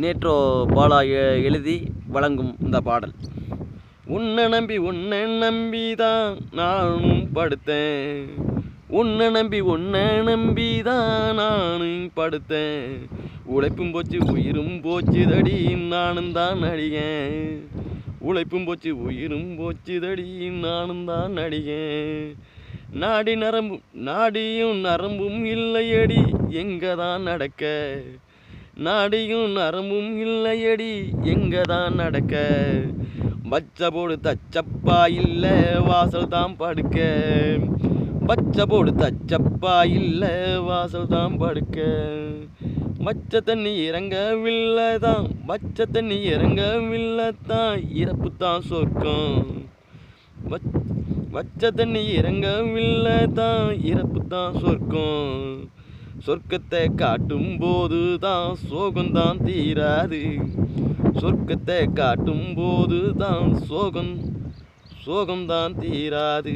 நேற்றோ பாலா எழுதி வழங்கும் இந்த பாடல். உன்னை நம்பி உன்னை நம்பி தான் நானும் படுத்தேன். உன்னை நம்பி உன்னை நம்பி தான் நானும் படுத்தேன். உழைப்பும் போச்சு உயிரும் போச்சு தடி நானும் தான் நடிகேன். உழைப்பும் போச்சு உயிரும் போச்சு தடி நானும் தான் நடிகேன். நாடி நரம்பும் நாடியும் நரம்பும் இல்லையடி எங்கே தான் நடக்க? நாடியும் நரம்பும் இல்லையடி. எங்கே தான் நடக்க? பச்சை போடு தச்சப்பா இல்லை வாசல் தான் படுக்க. பச்சை போடு தச்சப்பா இல்லை வாசல் தான் படுக்க. மச்சை தண்ணி இறங்கவில்லை தான் பச்சை தண்ணி இறங்கவில்லை தான் இறப்பு தான் சொர்க்கம். வச்- வச்ச தண்ணி இறங்கவில்லை தான் இறப்பு தான் சொர்க்கம். சொர்க்கத்தை காட்டும் போது தான் சோகம்தான் தீராது. சொர்க்கத்தை காட்டும் போது தான் சோகம் சோகம்தான் தீராது.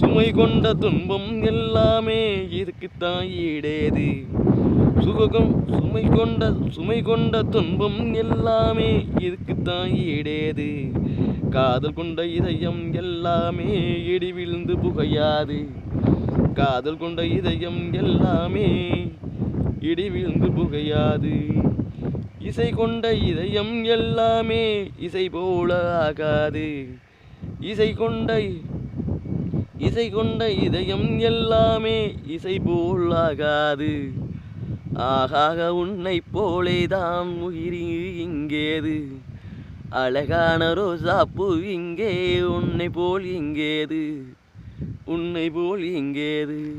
சுமை கொண்ட துன்பம் எல்லாமே இதுக்குத்தான் ஈடேது. சுகம் சுமை கொண்ட சுமை கொண்ட துன்பம் எல்லாமே இதுக்குத்தான் ஈடேது. காதல் கொண்ட இதயம் எல்லாமே இடி விழுந்து புகையாது. காதல் கொண்ட இதயம் எல்லாமே இடி விழுந்து புகையாது. இசை கொண்ட இதயம் எல்லாமே இசை போல ஆகாது. இசை கொண்ட இசை கொண்ட இதயம் எல்லாமே இசை போல் ஆகாது. ஆகாக உன்னை போலேதான் உயிரி இங்கேது. அழகான ரோசா பூ இங்கே உன்னை போல் இங்கேது உன்னை போல் இங்கேது.